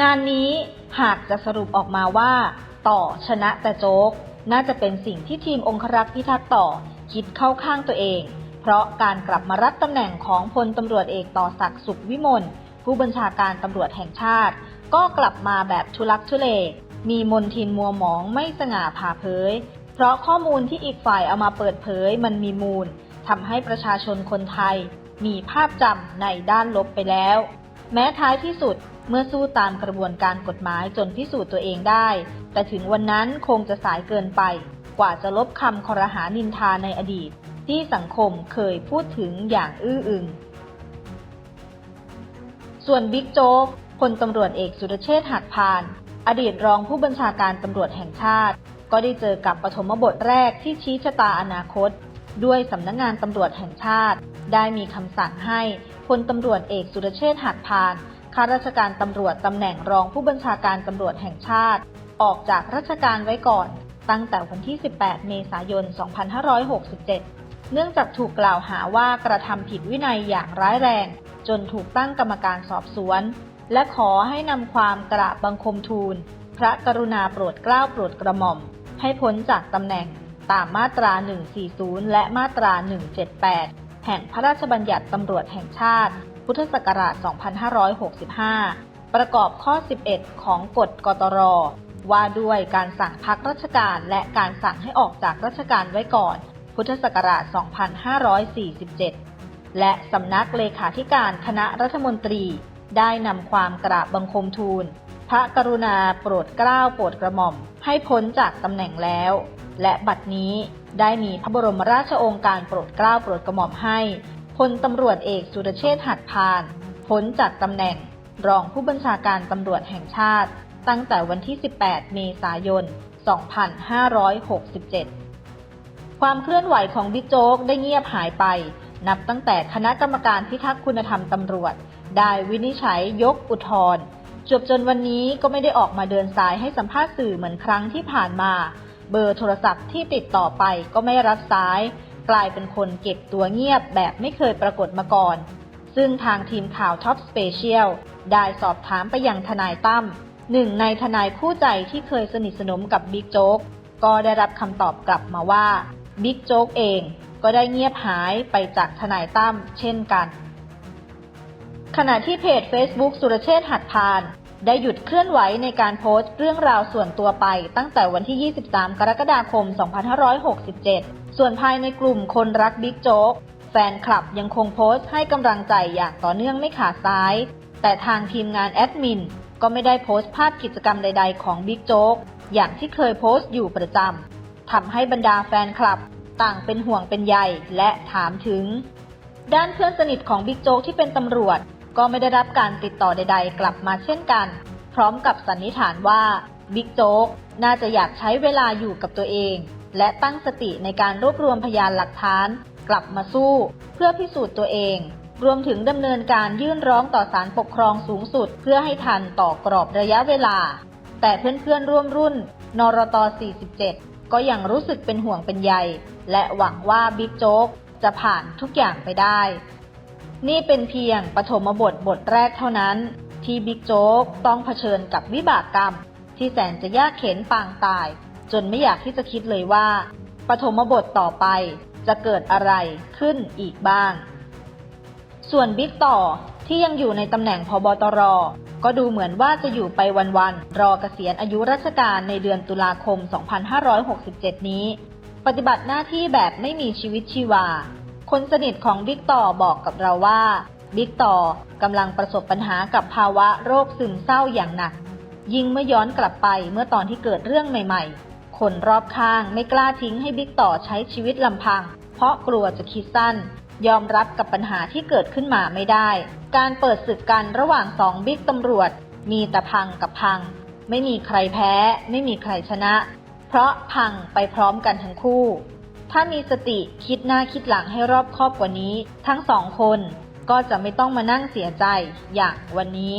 งานนี้หากจะสรุปออกมาว่า ต่อชนะแต่โจ๊ก น่าจะเป็นสิ่งที่ทีมองครักษ์พิทักษ์ต่อคิดเข้าข้างตัวเอง เพราะการกลับมารับตำแหน่งของพลตำรวจเอกต่อศักดิ์สุขวิมลผู้บัญชาการตำรวจแห่งชาติ ก็กลับมาแบบทุลักทุเล มีมนทินมัวหมองไม่สง่าผ่าเผย เพราะข้อมูลที่อีกฝ่ายเอามาเปิดเผยมันมีมูลทำให้ประชาชนคนไทย มีภาพจำในด้านลบไปแล้ว แม้ท้ายที่สุด เมื่อสู้ตามกระบวนการกฎหมายจนพิสูจน์ตัวเองได้ แต่ถึงวันนั้นคงจะสายเกินไป กว่าจะลบคำคอรหานินทาในอดีต ที่สังคมเคยพูดถึงอย่างอื้ออึง ส่วนบิ๊กโจ๊กพลตำรวจเอกสุรเชษฐ์หักพาน อดีตรองผู้บัญชาการตำรวจแห่งชาติ ก็ได้เจอกับปฐมบทแรกที่ชี้ชะตาอนาคต ด้วยสำนักงงานตำรวจแห่งชาติ ได้มีคำสั่งให้พลตำรวจเอกสุรเชษฐ์หักพาน ข้าราชการตำรวจตำแหน่งรองผู้บัญชาการตำรวจแห่งชาติ ออกจากราชการไว้ก่อน ตั้งแต่วันที่ 18 เมษายน 2567 เนื่องจากถูกกล่าวหาว่ากระทำผิดวินัยอย่างร้ายแรง จนถูกตั้งกรรมการสอบสวน และขอให้นำความกราบบังคมทูล พระกรุณาโปรดเกล้าโปรดกระหม่อม ให้พ้นจากตำแหน่งตามมาตรา 140 และมาตรา 178 แห่งพระราชบัญญัติตำรวจแห่งชาติ พุทธศักราช 2565 ประกอบข้อ 11 ของกฎกตร ว่าด้วยการสั่งพักราชการและการสั่งให้ออกจากราชการไว้ก่อน พุทธศักราช 2547 และสำนักเลขาธิการคณะรัฐมนตรีได้นำความกราบบังคมทูล พระกรุณาโปรดเกล้าโปรดกระหม่อม ให้พ้นจากตำแหน่งแล้ว และบัดนี้ได้มีพระบรมราชโองการโปรดเกล้าโปรดกระหม่อมให้ พลตำรวจเอกสุรเชษฐ์หักพาน พ้นจากตำแหน่ง รองผู้บัญชาการตำรวจแห่งชาติ ตั้งแต่วันที่ 18 เมษายน 2567 ความเคลื่อนไหวของบิ๊กโจ๊กได้เงียบหายไป นับตั้งแต่คณะกรรมการพิทักษ์คุณธรรมตำรวจ ได้วินิจฉัยยกอุทธรณ์จบจนวันนี้ก็ไม่ได้ออกมาเดินสายให้สัมภาษณ์สื่อเหมือนครั้งที่ผ่านมา เบอร์โทรศัพท์ที่ติดต่อไปก็ไม่รับสาย กลายเป็นคนเก็บตัวเงียบแบบไม่เคยปรากฏมาก่อน ซึ่งทางทีมข่าวท็อปสเปเชียลได้สอบถามไปยังทนายตั้มหนึ่งในทนายคู่ใจที่เคยสนิทสนมกับบิ๊กโจ๊กก็ได้รับคำตอบกลับมาว่าบิ๊กโจ๊กเองก็ได้เงียบหายไปจากทนายตั้มเช่นกัน ขณะที่เพจ Facebook สุรเชษฐ์หัดพาน ได้หยุดเคลื่อนไหวในการโพสต์เรื่องราวส่วนตัวไปตั้งแต่วันที่ 23 กรกฎาคม 2567 ส่วนภายในกลุ่มคนรักบิ๊กโจ๊ก แฟนคลับยังคงโพสต์ให้กำลังใจอย่างต่อเนื่องไม่ขาดสาย แต่ทางทีมงานแอดมินก็ไม่ได้โพสต์ภาพกิจกรรมใด ๆ ของบิ๊กโจ๊ก อย่างที่เคยโพสต์อยู่ประจำทำให้บรรดาแฟนคลับต่างเป็นห่วงเป็นใยและถามถึง ด้านเพื่อนสนิทของบิ๊กโจ๊กที่เป็นตำรวจ ก็ไม่ได้รับการติดต่อใด ๆ กลับมาเช่นกัน พร้อมกับสันนิษฐานว่าบิ๊กโจ๊กน่าจะอยากใช้เวลาอยู่กับตัวเอง และตั้งสติในการรวบรวมพยานหลักฐาน กลับมาสู้ เพื่อพิสูจน์ตัวเอง รวมถึงดำเนินการยื่นร้องต่อศาลปกครองสูงสุด เพื่อให้ทันต่อกรอบระยะเวลา แต่เพื่อนๆร่วมรุ่น นรต 47 ก็ยังรู้สึกเป็นห่วงเป็นใย และหวังว่าบิ๊กโจ๊กจะผ่านทุกอย่างไปได้ นี่เป็นเพียงปฐมบทบทแรกเท่านั้น ที่บิ๊กโจ๊กต้องเผชิญกับวิบากกรรม ที่แสนจะยากเข็นปางตาย จนไม่อยากที่จะคิดเลยว่า ปฐมบทต่อไปจะเกิดอะไรขึ้นอีกบ้าง ส่วนบิ๊กต่อที่ยังอยู่ในตำแหน่งพบตร ก็ดูเหมือนว่าจะอยู่ไปวันๆรอเกษียณอายุราชการในเดือนตุลาคม 2567 นี้ ปฏิบัติหน้าที่แบบไม่มีชีวิตชีวา คนสนิทของบิ๊กต่อบอกกับเราว่าบิ๊กต่อกำลังประสบปัญหากับภาวะโรคซึมเศร้าอย่างหนัก ยิ่งเมื่อย้อนกลับไปเมื่อตอนที่เกิดเรื่องใหม่ๆ คนรอบข้างไม่กล้าทิ้งให้บิ๊กต่อใช้ชีวิตลำพัง เพราะกลัวจะคิดสั้น ยอมรับกับปัญหาที่เกิดขึ้นมาไม่ได้ การเปิดศึกกันระหว่างสองบิ๊กตำรวจ มีแต่พังกับพัง ไม่มีใครแพ้ ไม่มีใครชนะ เพราะพังไปพร้อมกันทั้งคู่ ถ้ามีสติคิดหน้าคิดหลังให้รอบคอบกว่านี้ ทั้งสองคนก็จะไม่ต้องมานั่งเสียใจอย่างวันนี้